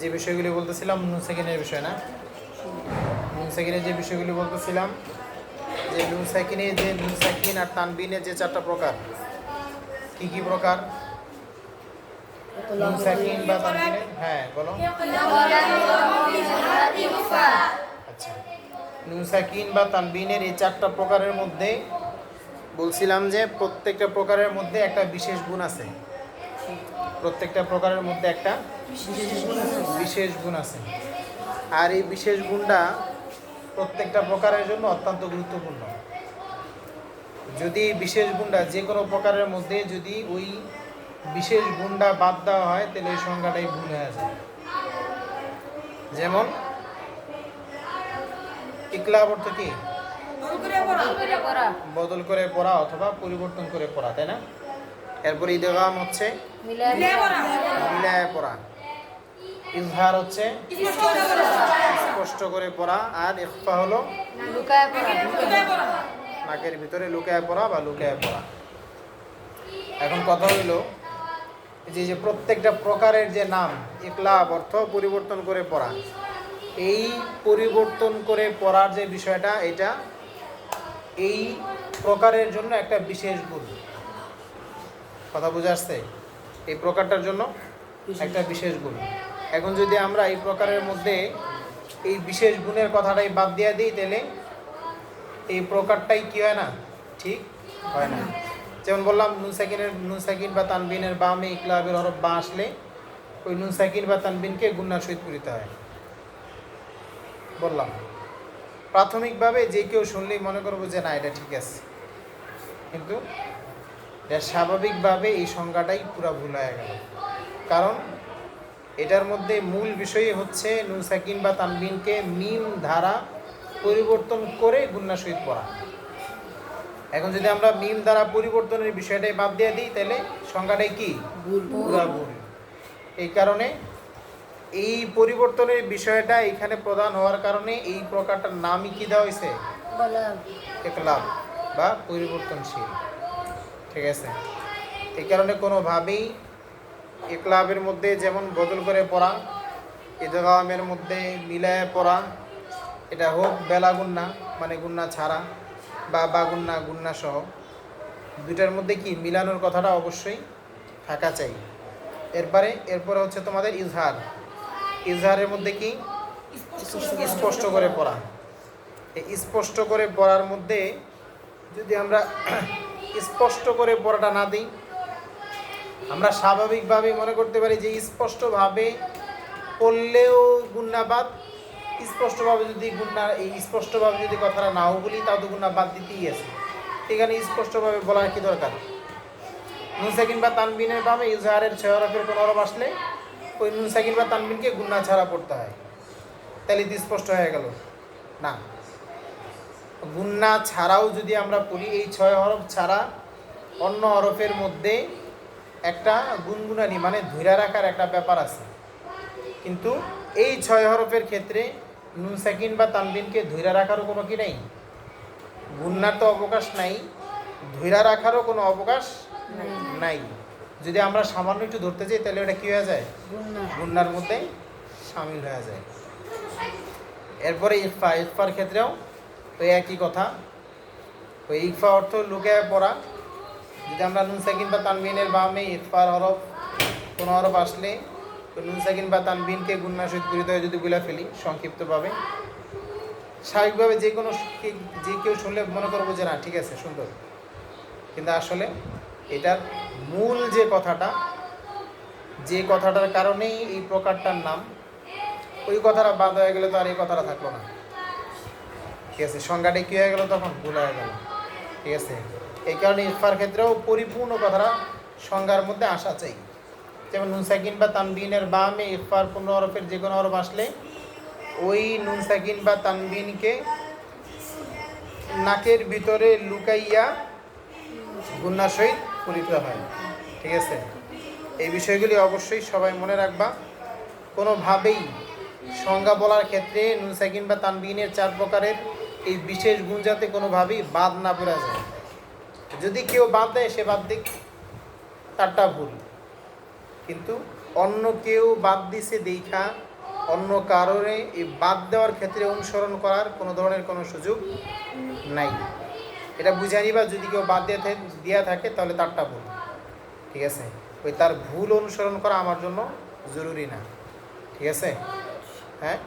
যে বিষয়গুলি বলতেছিলাম, নুন সেকেন্ডের বিষয় না? নুন সেকেন্ডের যে বিষয়গুলি বলতেছিলাম, যে নুন সাকিনে যে নুন সাকিন আর তানবিনের যে চারটা প্রকার, কি কি প্রকার? নুন সাকিন বা তানবিনের? হ্যাঁ বলো। আচ্ছা। নুন সাকিন বা তানবিনের এই চারটা প্রকারের মধ্যে বলছিলাম যে প্রত্যেকটা প্রকারের মধ্যে একটা বিশেষ গুণ আছে। প্রত্যেকটা প্রকারের মধ্যে একটা বিশেষ গুণ আছে। আর এই বিশেষ গুণটা প্রত্যেকটা প্রকারের জন্য অত্যন্ত গুরুত্বপূর্ণ। যদি বিশেষ গুণটা যে কোনো প্রকারের মধ্যে যদি ওই বিশেষ গুণটা বাদ দেওয়া হয় তাহলে ওই সংজ্ঞাটাই ভুল হয়ে যায়। যেমন ইকলাব অর্থ কি? বদল করে পড়া অথবা পরিবর্তন করে পড়া তাই না? এরপর ইদগাম হচ্ছে মিলায় পড়া। ইজহার হচ্ছে স্পষ্ট করে পড়া আর ইখফা হলো নাকের ভিতরে লুকায় পড়া বা লুকায় পড়া। এখন কথা হইল যে যে প্রত্যেকটা প্রকারের যে নাম ইকলাব অর্থ পরিবর্তন করে পড়া এই পরিবর্তন করে পড়ার যে বিষয়টা এটা এই প্রকারের জন্য একটা বিশেষ গুণ। কথা বুঝে আসছে? এই প্রকারটার জন্য একটা বিশেষ গুণ। এখন যদি আমরা এই প্রকারের মধ্যে এই বিশেষ গুণের কথাটাই বাদ দিয়ে দিই, তাহলে এই প্রকারটাই কি হয় না? ঠিক? হয় না। যেমন বললাম, নুন সাকিনের, নুন সাকিন বা তানবিনের বামে ইকলাবের হরফ বা আসলে ওই নুন সাকিন বা তানবিনকে গুন্নার সহিত পড়িতে হয়। বললাম। প্রাথমিকভাবে যে কেউ শুনলেই মনে করব যে না, এটা ঠিক আছে। কিন্তু স্বাভাবিকভাবে এই সংজ্ঞাটাই পুরো ভুল হয়ে গেল। কারণ এটার মধ্যে মূল বিষয় হচ্ছে নুন সাকিন বা তানবিনকে মিম ধারা পরিবর্তন করে গুন্না সহিত পড়া। এখন যদি আমরা মিম দ্বারা পরিবর্তনের বিষয়টাই বাদ দিয়ে দিই তাহলে সংজ্ঞাটাই কি? ভুল এই কারণে এই পরিবর্তনের বিষয়টা এখানে প্রদান হওয়ার কারণে এই প্রকারটার নামই কি দেওয়া হয়েছে? একলাভ বা পরিবর্তনশীল। ঠিক আছে? এই কারণে কোনোভাবেই একলাভের মধ্যে যেমন বদল করে পড়া ইদগামের মধ্যে মিলায় পড়া, এটা হোক বেলা গুন্না মানে গুন্না ছাড়া বা বা গুন্না গুন্না সহ, দুইটার মধ্যে কি মিলানোর কথাটা অবশ্যই থাকা চাই। এরপরে এরপরে হচ্ছে তোমাদের ইজহার। ইজহারের মধ্যে কি? স্পষ্ট করে পড়া। এই স্পষ্ট করে পড়ার মধ্যে যদি আমরা স্পষ্ট করে পড়াটা না দিই আমরা স্বাভাবিকভাবে মনে করতে পারি যে স্পষ্টভাবে পড়লেও গুন্নাবাদ স্পষ্টভাবে যদি গুন্না এই স্পষ্টভাবে যদি কথাটা নাও বলি, তাও তো গুন্নাবাদ দিতেই আছে। এখানে স্পষ্টভাবে বলার কি দরকার? নুন সাকিন বা তানবিনের ভাবে ইজহারের ছয় হরফের কোনো হরফ আসলে, ওই নুন সাকিন বা তানবিনকে গুন্না ছাড়া পড়তে হয়। তাহলে স্পষ্ট হয়ে গেল। না। গুন্না ছাড়াও যদি আমরা পড়ি এই ছয় হরফ ছাড়া অন্য হরফের মধ্যে একটা গুনগুনানি মানে ধৈরা রাখার একটা ব্যাপার আছে। কিন্তু এই ছয় হরফের ক্ষেত্রে নুন সাকিন বা তানবিনকে ধৈরা রাখারও কোনো কি নেই? গুন্নার তো অবকাশ নাই ধৈরা রাখারও কোনো অবকাশ নাই। যদি আমরা সামান্য একটু ধরতে চাই তাহলে ওটা কী হয়ে যায়? গুন্নার মধ্যে সামিল হয়ে যায়। এরপরে ইফা ইফার ক্ষেত্রেও ওই একই কথা। ওই ইফা অর্থ লুকে পড়া। যদি আমরা নুন সাকিন বা তানবিনের বামে ইফার হরফ, কোনো হরফ আসলে নুন সাকিন বা তানবিনকে গুন্না সহিত গৃহীত হয়ে যদি গুলা ফেলি, সংক্ষিপ্তভাবে। স্বাভাবিকভাবে যে কোনো যে কেউ শুনলে মনে করব যে, না, ঠিক আছে, সুন্দর। কিন্তু আসলে এটার মূল যে কথাটা, যে কথাটার কারণেই এই প্রকারটার নাম, ওই কথাটা বাদ হয়ে গেলে তো আর এই কথাটা থাকল না। ঠিক আছে, সংজ্ঞাটা কী হয়ে গেল তখন? ভুল হয়ে গেল। ঠিক আছে। এই কারণে ইফার ক্ষেত্রেও পরিপূর্ণ কথাটা সংজ্ঞার মধ্যে আসা চাই। যেমন নুন সাকিন বা তানবিনের বামে ইফার পূর্ণ হরফের যে কোনো হরফ আসলে ওই নুন সাকিন বা তানবিনকে নাকের ভিতরে লুকাইয়া গুন্নার সহিত পরিতে হয়। ঠিক আছে? এই বিষয়গুলি অবশ্যই সবাই মনে রাখবা। কোনোভাবেই সংজ্ঞা বলার ক্ষেত্রে নুন সাকিন বা তানবিনের চার প্রকারের এই বিশেষ গুণ যাতে কোনোভাবেই বাদ না পড়া যায়। যদি কেউ বাদ দেয় সে বাদ দিক। তারটা ভুল। কিন্তু অন্য কেউ বাদ দিছে দেখা, অন্য কারণে এই বাদ দেওয়ার ক্ষেত্রে অনুসরণ করার কোনো ধরনের কোনো সুযোগ নাই। এটা বুঝে নিবা যদি কেউ বাদ দিয়ে দিয়া থাকে, তাহলে তারটা ভুল। ঠিক আছে? ওই তার ভুল অনুসরণ করা আমার জন্য জরুরি না। ঠিক আছে? হ্যাঁ?